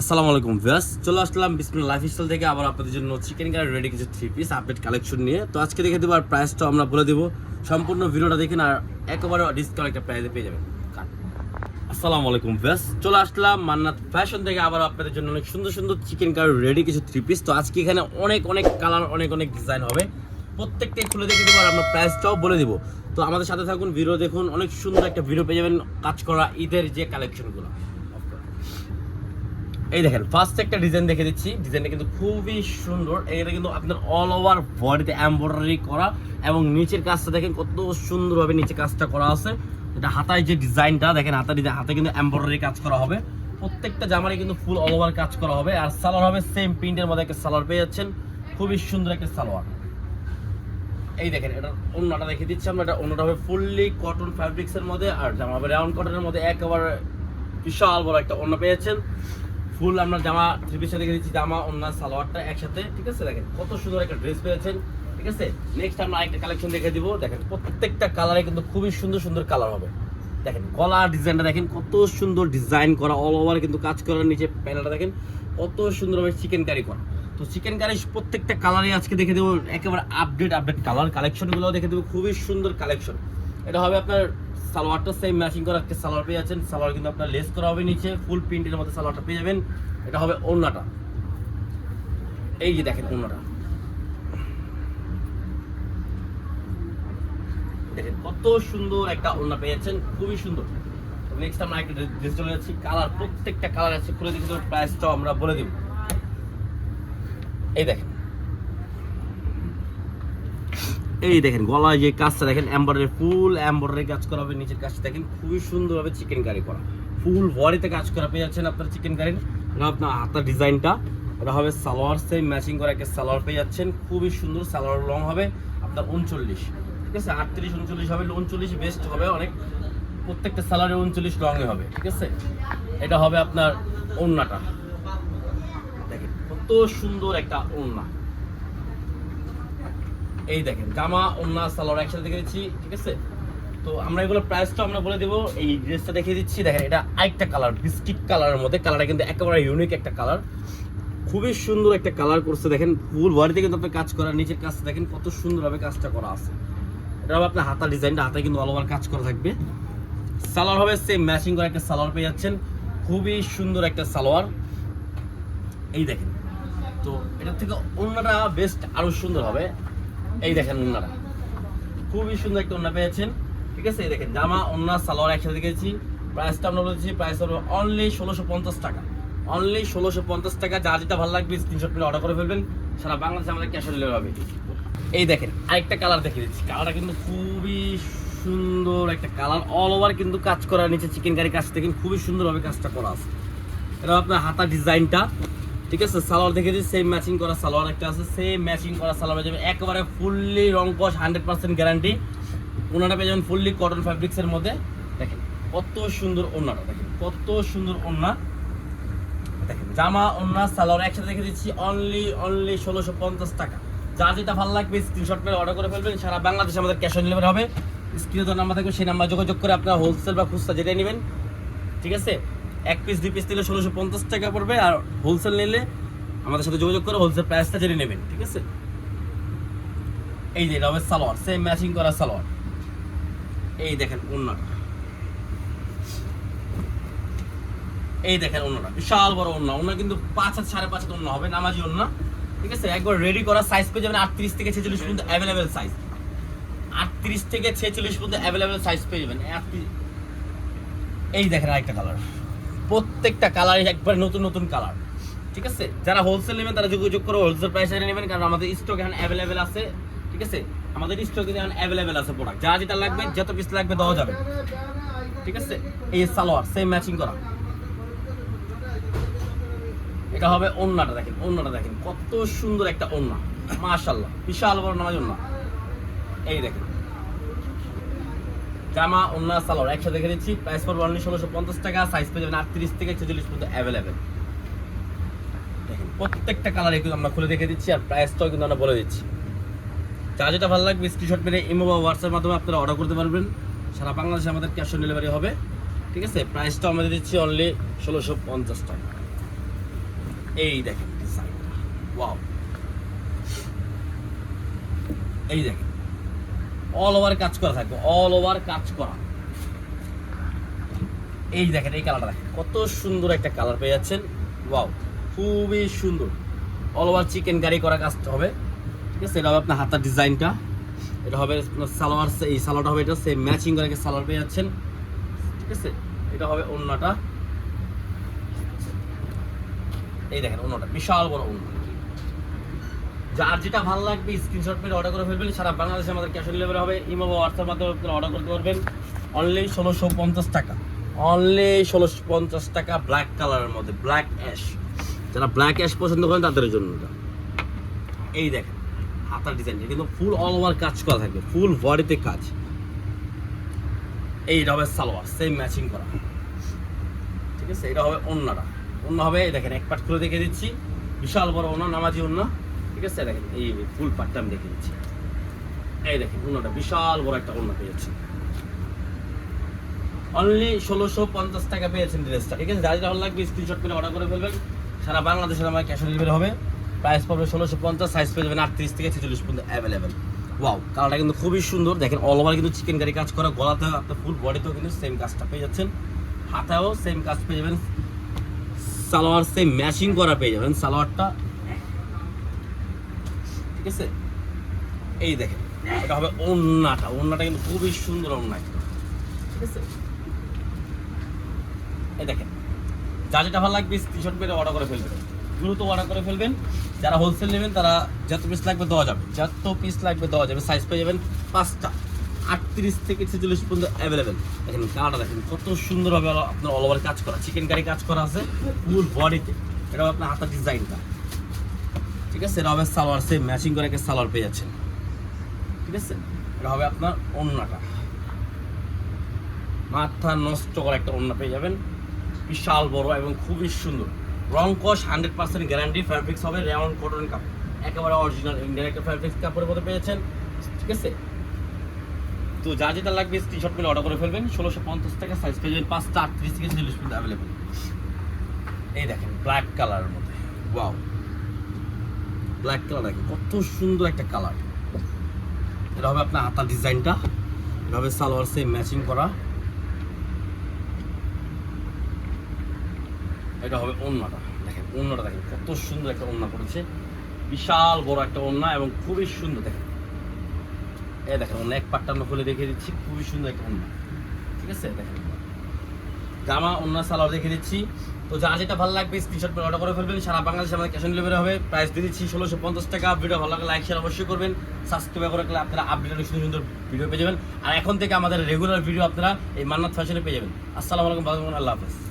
আসসালামু আলাইকুম ভিউয়ার্স, চলে আসলাম বিসমিল্লাহ লাইফস্টাইল থেকে আবার আপনাদের জন্য চিকেন কারি রেডি কিছু থ্রি পিস আপডেট কালেকশন নিয়ে। তো আজকে দেখে দেবো আর প্রাইসটা আমরা বলে দেবো। সম্পূর্ণ ভিডিওটা দেখেন আর একেবারে ডিসকাউন্ট একটা প্রাইসে পেয়ে যাবেন। আসসালামু আলাইকুম ভিউয়ার্স, চলে আসলাম মান্নাত ফ্যাশন থেকে আবার আপনাদের জন্য অনেক সুন্দর সুন্দর চিকেন কারি রেডি কিছু থ্রি পিস তো আজকে এখানে অনেক অনেক কালার অনেক অনেক ডিজাইন হবে। প্রত্যেকটাই খুলে দেখে দেবো আর আমরা প্রাইসটাও বলে দিব। তো আমাদের সাথে থাকুন, ভিডিও দেখুন, অনেক সুন্দর একটা ভিডিও পেয়ে যাবেন কাজ করা ঈদের যে কালেকশনগুলো এই দেখেন ফার্স্ট একটা ডিজাইন দেখে দিচ্ছি। ডিজাইনটা কিন্তু খুবই সুন্দর। এটা কিন্তু আপনার অল ওভার বডিতে এমব্রয়ডারি করা এবং নিচের কাজটা দেখেন কত সুন্দরভাবে নিচে কাজটা করা আছে। এটা হাতায় যে ডিজাইনটা, দেখেন হাতা ডিজাইন, হাতে কিন্তু এমব্রয়ডারি কাজ করা হবে। প্রত্যেকটা জামারে কিন্তু ফুল অল ওভার কাজ করা হবে। আর সালোয়ার হবে সেম প্রিন্টের মধ্যে একটা সালোয়ার পেয়ে যাচ্ছেন। খুবই সুন্দর একটা সালোয়ার। এই দেখেন, এটা অন্যটা দেখে দিচ্ছি আমরা। এটা অন্যটা হবে ফুললি কটন ফ্যাব্রিক্সের মধ্যে, আর জামা হবে রাউন্ড কটনের মধ্যে। একেবারে বিশাল বড় একটা অন্য পেয়েছেন ফুল আমরা জামা থ্রি পিসে দেখে দিচ্ছি জামা অন্য সালোয়ারটা একসাথে, ঠিক আছে? দেখেন কত সুন্দর একটা ড্রেস পেয়েছেন, ঠিক আছে? নেক্সট আমরা আরেকটা কালেকশন দেখে দিব। দেখেন প্রত্যেকটা কালারে কিন্তু খুবই সুন্দর সুন্দর কালার হবে। দেখেন গলা ডিজাইনটা দেখেন কত সুন্দর ডিজাইন করা অল ওভার কিন্তু কাজ করার নিচে প্যানেলটা দেখেন কত সুন্দরভাবে চিকেন কারি করা। তো চিকেন কারি প্রত্যেকটা কালারই আজকে দেখে দেবো, একেবারে আপডেট আপডেট কালার কালেকশনগুলো দেখে দেবো, খুবই সুন্দর কালেকশন এটা হবে আপনার সালোয়ারটা সেম ম্যাচিং করা, একটা সালোয়ার পেয়ে যাচ্ছেন। সালোয়ার কিন্তু আপনার লেস করা হবে নিচে ফুল প্রিন্টের মধ্যে সালোয়ারটা পেয়ে যাবেন। এটা হবে ওড়নাটা। এই যে দেখেন ওড়নাটা। দেখেন কত সুন্দর একটা ওড়না পেয়ে যাচ্ছেন, খুবই সুন্দর। নেক্সট আমরা একটা ড্রেস চলে যাচ্ছি। কালার, প্রত্যেকটা কালার আছে খুলে দিচ্ছি প্রাইসটাও আমরা বলে দিব। এই দেখেন। এই দেখেন, গলায় যে কাজটা দেখেন এম্বয়ডারি ফুল এম্বয়ডারি কাজ করা হবে, নিচের কাজটা দেখেন, খুবই সুন্দরভাবে চিকেন কারি করা। ফুল বডিতে কাজ করা, পেয়ে যাচ্ছেন আপনার চিকেন কারি আপনার হাতার ডিজাইনটা ওটা হবে সালোয়ার সেম ম্যাচিং করা একটা সালোয়ার পেয়ে যাচ্ছেন, খুবই সুন্দর, সালোয়ার লং হবে, আপনার উনচল্লিশ। ঠিক আছে, আটত্রিশ, উনচল্লিশ হবে, উনচল্লিশ বেস্ট হবে অনেক, প্রত্যেকটা সালোয়ারে উনচল্লিশ লংয়ে হবে, ঠিক আছে? এটা হবে আপনার ওড়নাটা। দেখেন, কত সুন্দর একটা ওড়না। এই দেখেন জামা ওন্না, সালোয়ার একসাথে দেখে দিচ্ছি, ঠিক আছে? তো আমরা এগুলো প্রাইসটা আমরা বলে দেবো, এই ড্রেসটা দেখিয়ে দিচ্ছি। দেখেন, এটা আরেকটা কালার বিস্কিট কালারের মধ্যে। কালারটা কিন্তু একেবারে ইউনিক একটা কালার খুবই সুন্দর একটা কালার করছে, দেখেন। ফুল বডিতে কিন্তু আপনি কাজ করা, নিচের কাজটা দেখেন, কত সুন্দরভাবে কাজটা করা আছে। এটা হবে আপনার হাতা ডিজাইনটা হাতে কিন্তু অল ওভার কাজ করা থাকবে। সালোয়ার হবে সেম ম্যাচিং করা একটা সালোয়ার পেয়ে যাচ্ছেন। খুবই সুন্দর একটা সালোয়ার। এই দেখেন, তো এটার থেকে অন্যটা বেস্ট আরও সুন্দর হবে। এই দেখেন ওন্নাটা খুবই সুন্দর একটা ওন্না পেয়েছেন, ঠিক আছে? এই দেখেন, জামা ওন্না সালোয়ার একসাথে দেখেছি প্রাইসটা আমরা বলেছি, প্রাইস হলো অনলি ষোলোশো পঞ্চাশ টাকা। অনলি ষোলোশো পঞ্চাশ টাকা, যা যেটা ভালো লাগবে স্ক্রিনশট করে অর্ডার করে ফেলবেন। সারা বাংলাদেশে আমাদের ক্যাশ অন হবে। এই দেখেন, আরেকটা কালার দেখে দিচ্ছি। কালারটা কিন্তু খুবই সুন্দর একটা কালার অল ওভার কিন্তু কাজ করা, নিচে চিকেন কারি কাজ দেখেন, খুবই সুন্দরভাবে কাজটা করা আছে। এটা আপনার হাতা ডিজাইনটা ঠিক আছে? সালোয়ার দেখে দিচ্ছি সেম ম্যাচিং করা সালোয়ার একটা আছে সেম ম্যাচিং করা সালোয়ার যাবেন একেবারে ফুললি রং কস হান্ড্রেড পার্সেন্ট গ্যারান্টি ওনাটা পেয়ে যাবেন ফুললি কটন ফ্যাব্রিক্সের মধ্যে। দেখেন, কত সুন্দর ওনাটা দেখেন, কত সুন্দর ওনা দেখেন, জামা ওনা সালোয়ার, একসাথে দেখে দিচ্ছি অনলি অনলি ষোলোশো পঞ্চাশ টাকা। যা যেটা ভালো লাগবে স্ক্রিনশট করে অর্ডার করে ফেলবেন। সারা বাংলাদেশে আমাদের ক্যাশ অন ডেলিভারি হবে। স্ক্রিনে তো নাম্বার থাকবে, সেই নাম্বার যোগাযোগ করে আপনারা হোলসেল বা খুচরা যেটাই নেবেন। ঠিক আছে? এক পিস দুই পিস নিলে ষোলোশো পঞ্চাশ টাকা পড়বে আর হোলসেল নিলে আমাদের সাথে যোগাযোগ করে হোলসেল প্রাইসটা জেনে নেবেন, ঠিক আছে? এই যে হবে সালোয়ার সেম ম্যাচিং করা সালোয়ার। এই দেখেন অন্যটা এই দেখেন অন্যটা বিশাল বড় অন্য অন্য কিন্তু পাঁচ হাত, সাড়ে পাঁচ হাত অন্য হবে, নামাজি অন্য ঠিক আছে? একবার রেডি করা সাইজ পেয়ে যাবেন আটত্রিশ থেকে ছেচল্লিশ পর্যন্ত অ্যাভেলেবেল সাইজ আটত্রিশ থেকে ছেচল্লিশ পর্যন্ত অ্যাভেলেবেল সাইজ পেয়ে যাবেন। এই দেখেন আরেকটা কালার প্রত্যেকটা কালার একবার নতুন নতুন কালার ঠিক আছে? যারা হোলসেল নেবেন, তারা যোগাযোগ করে হোলসেল প্রাইসে নেবেন, কারণ আমাদের স্টক এখন অ্যাভেলেবেল আছে। ঠিক আছে? আমাদের স্টক এখন অ্যাভেলেবেল আছে প্রোডাক্ট যা যেটা লাগবে, যত পিস লাগবে, দেওয়া যাবে। ঠিক আছে? এই সালোয়ার সেম ম্যাচিং করা। এটা হবে ওন্নাটা দেখেন ওন্নাটা দেখেন। কত সুন্দর একটা ওন্না মাশাল্লাহ বিশাল বড় নামাজ ওন্না এই দেখেন। জামা অন্য সালোয়ার একসাথে দেখে দিচ্ছি। প্রাইস পড়বে অনলি ষোলোশো পঞ্চাশ টাকা সাইজ পেয়ে যাবেন আটত্রিশ থেকে ছেচল্লিশ পর্যন্ত অ্যাভেলেবেল দেখেন, প্রত্যেকটা কালার কিন্তু আমরা খুলে দেখে দিচ্ছি আর প্রাইসটাও কিন্তু আমরা বলে দিচ্ছি। যা যেটা ভালো লাগবে স্ক্রিনশট মেরে ইমো বা হোয়াটসঅ্যাপের মাধ্যমে আপনারা অর্ডার করতে পারবেন। সারা বাংলাদেশে আমাদের ক্যাশ অন ডেলিভারি হবে। ঠিক আছে? প্রাইসটাও আমাদের দিচ্ছি অনলি ষোলোশো পঞ্চাশ টাকা। এই দেখেন ডিজাইন ওয়াও এই দেখেন। অল ওভার কাজ করা থাকবে অল ওভার কাজ করা। এই দেখেন, এই কালারটা দেখেন। কত সুন্দর একটা কালার পেয়ে যাচ্ছেন। ওয়াও খুবই সুন্দর। অল ওভার চিকেন কারি করা কাজ হবে। ঠিক আছে, এটা হবে আপনার হাতার ডিজাইনটা। এটা হবে আপনার সালোয়ার, এই সালোয়ারটা হবে এটা সেম ম্যাচিং করে একটা সালোয়ার পেয়ে যাচ্ছেন। ঠিক আছে, এটা হবে অন্যটা এই দেখেন অন্যটা বিশাল বড় অন্য যার যেটা ভালো লাগবে স্ক্রিনশট মেরে অর্ডার করে ফেলবেন। সারা বাংলাদেশে আমাদের ক্যাশ অন ডেলিভারি হবে। ইমো বা হোয়াটসঅ্যাপ মাধ্যমে আপনারা অর্ডার করতে পারবেন। অনলি ষোলোশো পঞ্চাশ টাকা। অনলি ষোলোশো পঞ্চাশ টাকা ব্ল্যাক কালারের মধ্যে ব্ল্যাক অ্যাশ যারা ব্ল্যাক অ্যাশ পছন্দ করেন, তাদের জন্য এই দেখেন, হাতার ডিজাইনটা কিন্তু ফুল অল ওভার কাজ করা থাকবে। ফুল বডিতে কাজ। এইটা হবে সালোয়ার সেম ম্যাচিং করা। ঠিক আছে? এটা হবে অন্যটা অন্য হবে এই দেখেন, এক পাট খুলে দেখে দিচ্ছি। বিশাল বড় অন্য নামাজি অন্য ঠিক আছে, দেখেন, এই ফুল পাটটা আমি দেখে দিচ্ছি এই দেখেন অন্যটা বিশাল বড় একটা অন্য পেয়েছি। অনলি ষোলোশো পঞ্চাশ টাকা পেয়েছেন ড্রেসটা, ঠিক আছে? যেটা ভালো লাগবে স্ক্রিনশট করে অর্ডার করে ফেলবেন। সারা বাংলাদেশের আমার ক্যাশ ডেলিভারি হবে। প্রাইস পাবে ষোলোশো পঞ্চাশ সাইজ পেয়ে যাবেন আটত্রিশ থেকে ছেচল্লিশ পর্যন্ত অ্যাভেলেবেল ওয়াও কালারটা কিন্তু খুবই সুন্দর। দেখেন অল ওভার কিন্তু চিকেন কারি কাজ করা গলাতে আপনার ফুল বডিতেও কিন্তু সেম কাজটা পেয়ে যাচ্ছেন। হাতেও সেম কাজ পেয়ে যাবেন। সালোয়ার সেম ম্যাচিং করা পেয়ে যাবেন, সালোয়ারটা। ঠিক আছে? এই দেখেন, এটা হবে ওন্নাটা। ওন্নাটা কিন্তু খুবই সুন্দর ওন্না ঠিক আছে? এই দেখেন, যা যেটা ভালো লাগবে স্ক্রিনশট মেরে অর্ডার করে ফেলবেন। দ্রুত অর্ডার করে ফেলবেন। যারা হোলসেল নেবেন, তারা যত পিস লাগবে দেওয়া যাবে। যত পিস লাগবে দেওয়া যাবে সাইজ পেয়ে যাবেন পাঁচটা। আটত্রিশ থেকে ছেচল্লিশ পর্যন্ত অ্যাভেলেবেল দেখেন কালারটা দেখেন, কত সুন্দরভাবে আপনার অল ওভার কাজ করা। চিকেন কারি কাজ করা আছে ফুল বডিতে এটা আপনার হাতার ডিজাইনটা ঠিক আছে? এটা হবে সালোয়ার সেম ম্যাচিং করে একটা সালোয়ার পেয়ে যাচ্ছেন। ঠিক আছে? এটা হবে আপনার ওন্নাটা। মাথা নষ্ট করা একটা ওন্না পেয়ে যাবেন। বিশাল বড় এবং খুবই সুন্দর। রং কস হান্ড্রেড পার্সেন্ট গ্যারান্টি ফ্যাব্রিক্স হবে রেওয়ান কটন কাপড় একেবারে অরিজিনাল ইন্ডিয়ান একটা ফ্যাব্রিক্স কাপড়ের মধ্যে পেয়েছেন ঠিক আছে? তো যা যেটা লাগবে স্ক্রিনশট করে অর্ডার করে ফেলবেন। ষোলোশো পঞ্চাশ টাকা সাইজ পেয়ে যাবেন, পাঁচটা আটত্রিশ থেকে চল্লিশ পর্যন্ত অ্যাভেলেবেল এই দেখেন ব্ল্যাক কালারের মধ্যে। ওয়াও ব্ল্যাক কালার দেখেন কত সুন্দর একটা কালার এটা হবে আপনার হাতার ডিজাইনটা এটা হবে সালোয়ার সেম ম্যাচিং করা। এটা হবে ওন্নাটা দেখেন ওন্নাটা দেখেন, কত সুন্দর একটা ওন্না করেছে বিশাল বড় একটা ওন্না এবং খুবই সুন্দর, দেখেন। এই দেখেন অন্য এক পাট্টান্ন খুলে দেখিয়ে দিচ্ছি, খুবই সুন্দর একটা ওন্না ঠিক আছে, দেখেন। জামা অন্য সালোয়ার দেখে দিচ্ছি। তো যা যেটা ভালো লাগবে স্ক্রিনশট করে অর্ডার করে ফেলবেন। সারা বাংলাদেশে আমাদের ক্যাশ অন ডেলিভারি হবে। প্রাইস দিয়ে দিচ্ছি ষোলোশো পঞ্চাশ টাকা। ভিডিও ভালো লাগে লাইক শেয়ার অবশ্যই করবেন। সাবস্ক্রাইব করে রাখলে আপনারা আপডেট অনেক সুন্দর সুন্দর ভিডিও পেয়ে যাবেন। আর এখন থেকে আমাদের রেগুলার ভিডিও আপনারা এই মান্নাত ফ্যাশনে পেয়ে যাবেন। আসসালামু আলাইকুম আল্লাহ হাফেজ।